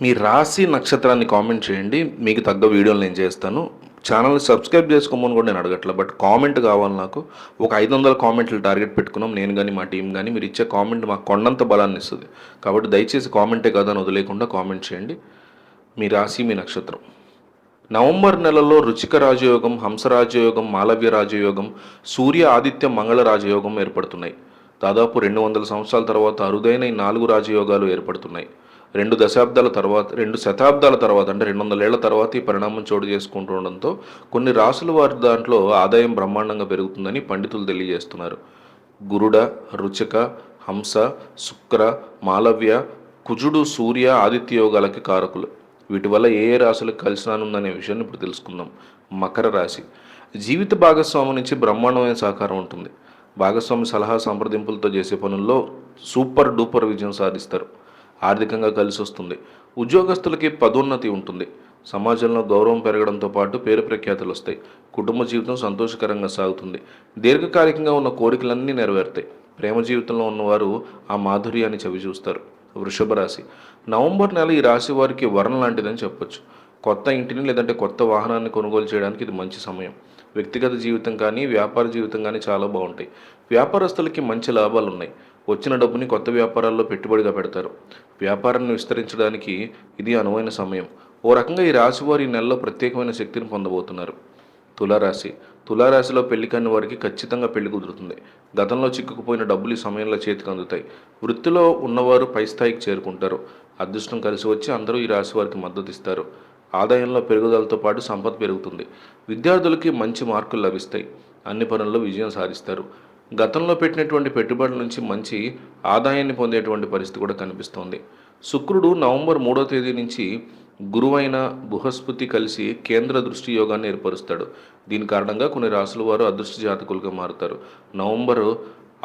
మీ రాశి నక్షత్రాన్ని కామెంట్ చేయండి. మీకు తగ్గ వీడియోలు నేను చేస్తాను. ఛానల్ని సబ్స్క్రైబ్ చేసుకోమని కూడా నేను అడగట్లే బట్ కామెంట్ కావాలి నాకు. ఒక ఐదు వందల కామెంట్లు టార్గెట్ పెట్టుకున్నాం. నేను కానీ మా టీం కానీ మీరు ఇచ్చే కామెంట్ మాకు కొండంత బలాన్ని ఇస్తుంది. కాబట్టి దయచేసి కామెంటే కదా వదిలేకుండా కామెంట్ చేయండి. మీ రాశి మీ నక్షత్రం. నవంబర్ నెలలో రుచిక రాజయోగం హంసరాజయోగం మాలవ్య రాజయోగం సూర్య ఆదిత్య మంగళ రాజయోగం ఏర్పడుతున్నాయి. దాదాపు రెండు వందల సంవత్సరాల తర్వాత అరుదైన ఈ నాలుగు రాజయోగాలు ఏర్పడుతున్నాయి. రెండు దశాబ్దాల తర్వాత రెండు శతాబ్దాల తర్వాత అంటే రెండు వందల ఏళ్ళ తర్వాత ఈ పరిణామం చోటు చేసుకుంటుండడంతో కొన్ని రాసుల వారి దాంట్లో ఆదాయం బ్రహ్మాండంగా పెరుగుతుందని పండితులు తెలియజేస్తున్నారు. గురుడ రుచిక హంస శుక్ర మాలవ్య కుజుడు సూర్య ఆదిత్య యోగాలకి కారకులు. వీటి వల్ల ఏ ఏ రాశులకు కలిసినానుందనే విషయాన్ని ఇప్పుడు తెలుసుకుందాం. మకర రాశి. జీవిత భాగస్వామి నుంచి బ్రహ్మాండమైన సహకారం ఉంటుంది. భాగస్వామి సలహా సంప్రదింపులతో చేసే పనుల్లో సూపర్ డూపర్ విజయం సాధిస్తారు. ఆర్థికంగా కలిసి వస్తుంది. ఉద్యోగస్తులకి పదోన్నతి ఉంటుంది. సమాజంలో గౌరవం పెరగడంతో పాటు పేరు ప్రఖ్యాతులు వస్తాయి. కుటుంబ జీవితం సంతోషకరంగా సాగుతుంది. దీర్ఘకాలికంగా ఉన్న కోరికలన్నీ నెరవేరుతాయి. ప్రేమ జీవితంలో ఉన్నవారు ఆ మాధుర్యాన్ని చవి చూస్తారు వృషభ రాశి. నవంబర్ నెల ఈ రాశి వారికి వరం లాంటిదని చెప్పొచ్చు. కొత్త ఇంటిని లేదంటే కొత్త వాహనాన్ని కొనుగోలు చేయడానికి ఇది మంచి సమయం. వ్యక్తిగత జీవితం కానీ వ్యాపార జీవితం కానీ చాలా బాగుంటాయి. వ్యాపారస్తులకి మంచి లాభాలు ఉన్నాయి వచ్చిన డబ్బుని కొత్త వ్యాపారాల్లో పెట్టుబడిగా పెడతారు. వ్యాపారాన్ని విస్తరించడానికి ఇది అనువైన సమయం. ఓ రకంగా ఈ రాశి వారి ఈ నెలలో ప్రత్యేకమైన శక్తిని పొందబోతున్నారు. తులారాశి. తులారాశిలో పెళ్ళి కాని వారికి ఖచ్చితంగా పెళ్ళి కుదురుతుంది. గతంలో చిక్కుకుపోయిన డబ్బులు ఈ సమయంలో చేతికి అందుతాయి. వృత్తిలో ఉన్నవారు పై స్థాయికి చేరుకుంటారు. అదృష్టం కలిసి వచ్చి అందరూ ఈ రాశి వారికి మద్దతు ఇస్తారు. ఆదాయంలో పెరుగుదలతో పాటు సంపద పెరుగుతుంది. విద్యార్థులకి మంచి మార్కులు లభిస్తాయి. అన్ని పనుల్లో విజయం సాధిస్తారు. గతంలో పెట్టినటువంటి పెట్టుబడుల నుంచి మంచి ఆదాయాన్ని పొందేటువంటి పరిస్థితి కూడా కనిపిస్తోంది. శుక్రుడు నవంబర్ మూడో తేదీ నుంచి గురువైన బృహస్పతి కలిసి కేంద్ర దృష్టి యోగాన్ని ఏర్పరుస్తాడు. దీని కారణంగా కొన్ని రాసుల వారు అదృష్ట జాతకులుగా మారుతారు. నవంబరు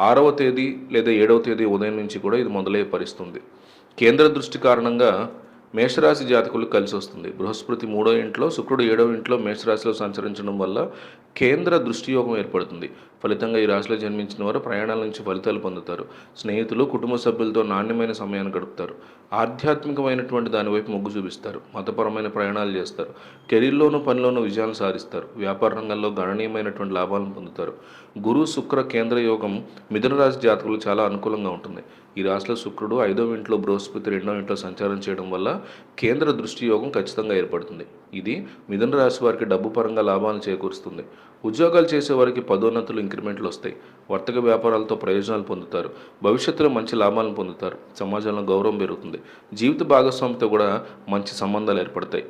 ఆరవ తేదీ లేదా ఏడవ తేదీ ఉదయం నుంచి కూడా ఇది మొదలయ్యే పరిస్థితుంది. కేంద్ర దృష్టి కారణంగా మేషరాశి జాతకులు కలిసి వస్తుంది. బృహస్పతి మూడో ఇంట్లో శుక్రుడు ఏడవ ఇంట్లో మేషరాశిలో సంచరించడం వల్ల కేంద్ర దృష్టియోగం ఏర్పడుతుంది. ఫలితంగా ఈ రాశిలో జన్మించిన వారు ప్రయాణాల నుంచి ఫలితాలు పొందుతారు. స్నేహితులు కుటుంబ సభ్యులతో నాణ్యమైన సమయాన్ని గడుపుతారు. ఆధ్యాత్మికమైనటువంటి దానివైపు మొగ్గు చూపిస్తారు. మతపరమైన ప్రయాణాలు చేస్తారు. కెరీర్లోనూ పనిలోనూ విజయాలు సాధిస్తారు. వ్యాపార రంగంలో గణనీయమైనటువంటి లాభాలను పొందుతారు. గురు శుక్ర కేంద్ర యోగం మిథున రాశి జాతకులు చాలా అనుకూలంగా ఉంటుంది. ఈ రాశిలో శుక్రుడు ఐదవ ఇంట్లో బృహస్పతి రెండవ ఇంట్లో సంచారం చేయడం వల్ల కేంద్ర దృష్టి యోగం ఖచ్చితంగా ఏర్పడుతుంది. ఇది మిథున రాశి వారికి డబ్బు పరంగా లాభాలను చేకూరుస్తుంది. ఉద్యోగాలు చేసే వారికి పదోన్నతులు ఇంక్రిమెంట్లు వస్తాయి. వర్తక వ్యాపారాలతో ప్రయోజనాలు పొందుతారు. భవిష్యత్తులో మంచి లాభాలను పొందుతారు. సమాజంలో గౌరవం పెరుగుతుంది. జీవిత భాగస్వామితో కూడా మంచి సంబంధాలు ఏర్పడతాయి.